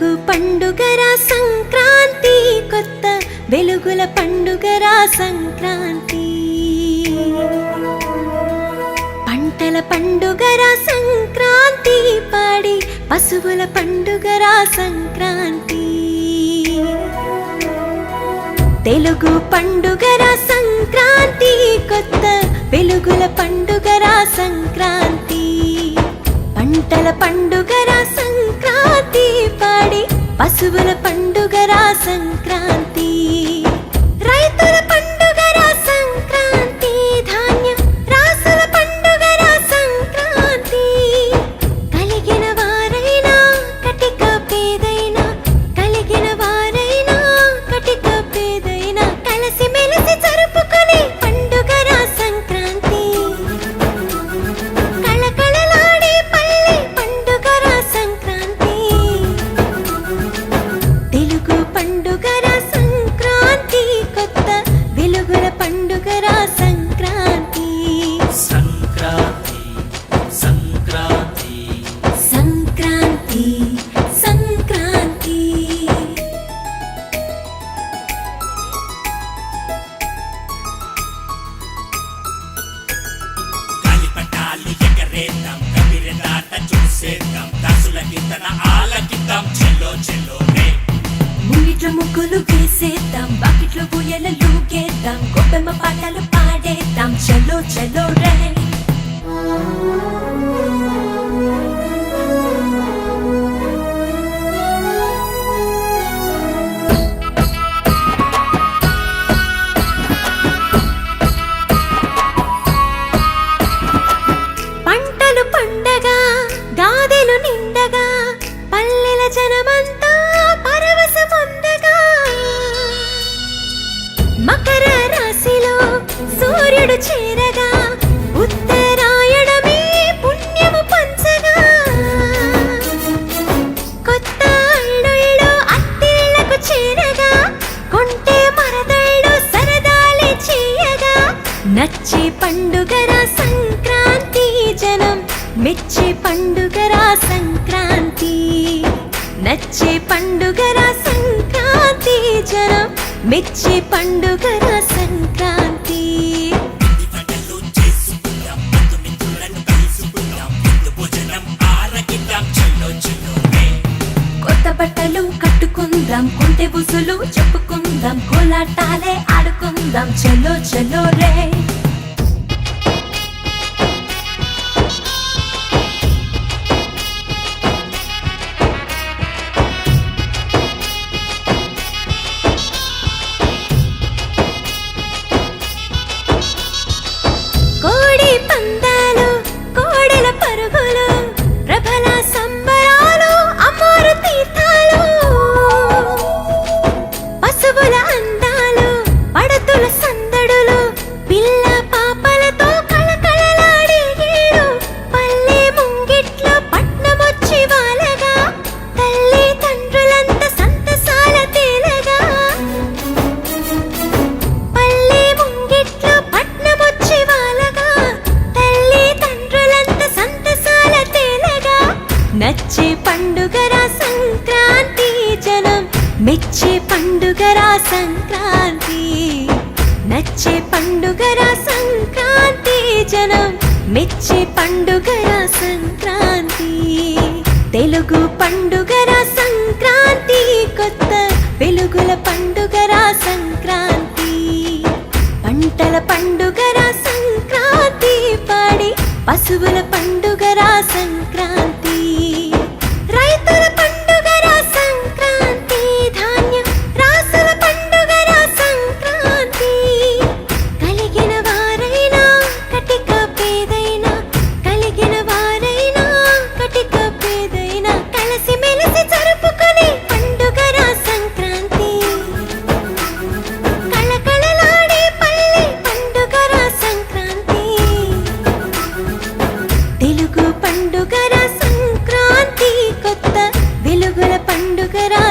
పండుగ పండుగరా సంక్రాంతి కొత్త వెలుగుల పండుగరా సంక్రాంతి. పంటల పండుగరా సంక్రాంతి పాడి పశువుల పండుగరా సంక్రాంతి. తెలుగు పండుగరా సంక్రాంతి కొత్త వెలుగుల పండుగరా సంక్రాంతి. పంటల పండుగ పశువుల పశువుల పండుగరా సంక్రాంతి. పండుగరా సంక్రాంతి. సంక్రాంతి సంక్రాంతి. సంక్రాంతి సంక్రాంతి. గాలిపటాలు ఎగరేద్దాం కబిరెదాట చూసేద్దాం దాసుల కిందన ఆలకిద్దాం చెల్లో చెల్లో ముంగిట్ల ముగ్గులు వేసేద్దాం చలో చలో సూర్యుడు చేరగా? ఉత్తరాయణమే పుణ్యము పంచగా. కొత్త అల్లుళ్ళు అత్తిళ్ళకు చేరగా. కొంటే మరదళ్ళు సరదాలే చేయగా. నచ్చి పండుగరా సంక్రాంతి జనం మెచ్చి పండుగరా సంక్రాంతి. నచ్చే పండుగరా సంక్రాంతి జనం మెచ్చే పండుగరా కొత్త బట్టలు కట్టుకుందాం కొంటె బుసులు చెప్పుకుందాం కోలాటాలే ఆడుకుందాం చలో చలో రే కోడి పందాలు కోడెల పరుగులు ప్రభల సమ్మ మెచ్చే పండుగరా సంక్రాంతి. తెలుగు పండుగరా సంక్రాంతి. కొత్త వెలుగుల పండుగరా సంక్రాంతి. పంటల పండుగరా సంక్రాంతి. పాడి పశువుల పండుగరా సంక్రాంతి. తెలుగు